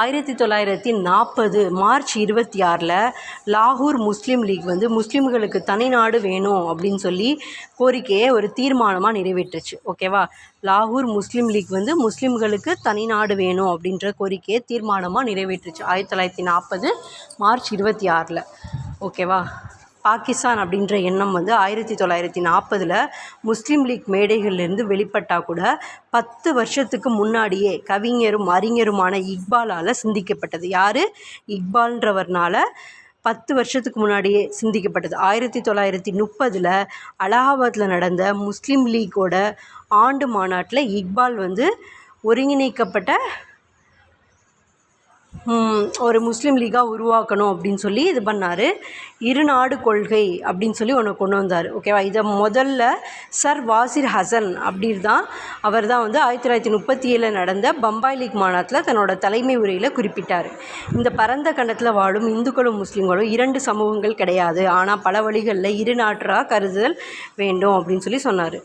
ஆயிரத்தி தொள்ளாயிரத்தி நாற்பது மார்ச் இருபத்தி ஆறில் லாகூர் முஸ்லீம் லீக் வந்து முஸ்லீம்களுக்கு தனி நாடு வேணும் அப்படின்னு சொல்லி கோரிக்கையை ஒரு தீர்மானமாக நிறைவேற்றுச்சு. ஓகேவா? லாகூர் முஸ்லீம் லீக் வந்து முஸ்லீம்களுக்கு தனி நாடு வேணும் அப்படின்ற கோரிக்கையை தீர்மானமாக நிறைவேற்றுச்சு. ஆயிரத்தி தொள்ளாயிரத்தி நாற்பது மார்ச் இருபத்தி ஆறில். ஓகேவா? பாகிஸ்தான் அப்படின்ற எண்ணம் வந்து ஆயிரத்தி தொள்ளாயிரத்தி நாற்பதில் முஸ்லீம் லீக் மேடைகள்லேருந்து வெளிப்பட்டால் கூட பத்து வருஷத்துக்கு முன்னாடியே கவிஞரும் அறிஞருமான இக்பாலால் சிந்திக்கப்பட்டது. யார்? இக்பால்ன்றவர்னால பத்து வருஷத்துக்கு முன்னாடியே சிந்திக்கப்பட்டது. ஆயிரத்தி தொள்ளாயிரத்தி முப்பதில் அலகாபாத்தில் நடந்த முஸ்லீம் லீக்கோட ஆண்டு மாநாட்டில் இக்பால் வந்து ஒருங்கிணைக்கப்பட்ட ஒரு முஸ்லீம் லீகாக உருவாக்கணும் அப்படின்னு சொல்லி இது பண்ணார். இரு நாடு கொள்கை அப்படின்னு சொல்லி ஒன்று கொண்டு வந்தார். ஓகேவா இதை முதல்ல சர் வாசிர் ஹசன் அப்படின்னு தான் அவர் தான் வந்து ஆயிரத்தி தொள்ளாயிரத்தி முப்பத்தி ஏழில் நடந்த பம்பாய் லீக் மாநாட்டில் தன்னோட தலைமை உரையில் குறிப்பிட்டார். இந்த பரந்த கண்டத்தில் வாழும் இந்துக்களும் முஸ்லீம்களும் இரண்டு சமூகங்கள் கிடையாது. ஆனால் பல வழிகளில் இரு நாட்டாக கருதுதல் வேண்டும் அப்படின்னு சொல்லி சொன்னார்.